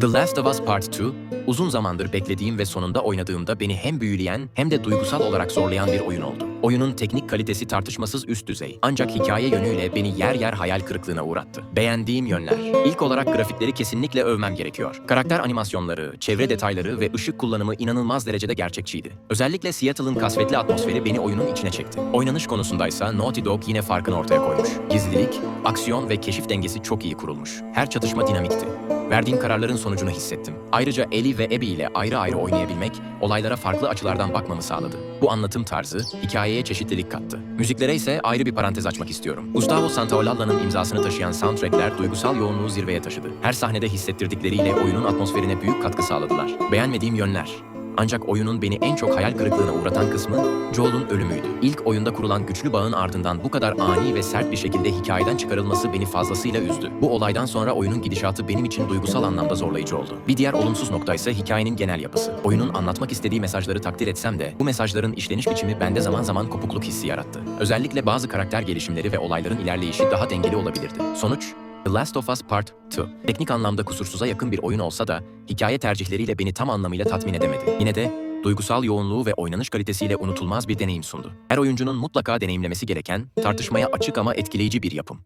The Last of Us Part 2, uzun zamandır beklediğim ve sonunda oynadığımda beni hem büyüleyen hem de duygusal olarak zorlayan bir oyun oldu. Oyunun teknik kalitesi tartışmasız üst düzey. Ancak hikaye yönüyle beni yer yer hayal kırıklığına uğrattı. Beğendiğim yönler. İlk olarak grafikleri kesinlikle övmem gerekiyor. Karakter animasyonları, çevre detayları ve ışık kullanımı inanılmaz derecede gerçekçiydi. Özellikle Seattle'ın kasvetli atmosferi beni oyunun içine çekti. Oynanış konusundaysa Naughty Dog yine farkını ortaya koymuş. Gizlilik, aksiyon ve keşif dengesi çok iyi kurulmuş. Her çatışma dinamikti. Verdiğim kararların sonucunu hissettim. Ayrıca Ellie ve Abby ile ayrı ayrı oynayabilmek, olaylara farklı açılardan bakmamı sağladı. Bu anlatım tarzı, hikayeye çeşitlilik kattı. Müziklere ise ayrı bir parantez açmak istiyorum. Gustavo Santaolalla'nın imzasını taşıyan soundtrackler duygusal yoğunluğu zirveye taşıdı. Her sahnede hissettirdikleriyle oyunun atmosferine büyük katkı sağladılar. Beğenmediğim yönler. Ancak oyunun beni en çok hayal kırıklığına uğratan kısmı Joel'un ölümüydü. İlk oyunda kurulan güçlü bağın ardından bu kadar ani ve sert bir şekilde hikayeden çıkarılması beni fazlasıyla üzdü. Bu olaydan sonra oyunun gidişatı benim için duygusal anlamda zorlayıcı oldu. Bir diğer olumsuz nokta ise hikayenin genel yapısı. Oyunun anlatmak istediği mesajları takdir etsem de bu mesajların işleniş biçimi bende zaman zaman kopukluk hissi yarattı. Özellikle bazı karakter gelişimleri ve olayların ilerleyişi daha dengeli olabilirdi. Sonuç The Last of Us Part 2. Teknik anlamda kusursuza yakın bir oyun olsa da hikaye tercihleriyle beni tam anlamıyla tatmin edemedi. Yine de duygusal yoğunluğu ve oynanış kalitesiyle unutulmaz bir deneyim sundu. Her oyuncunun mutlaka deneyimlemesi gereken, tartışmaya açık ama etkileyici bir yapım.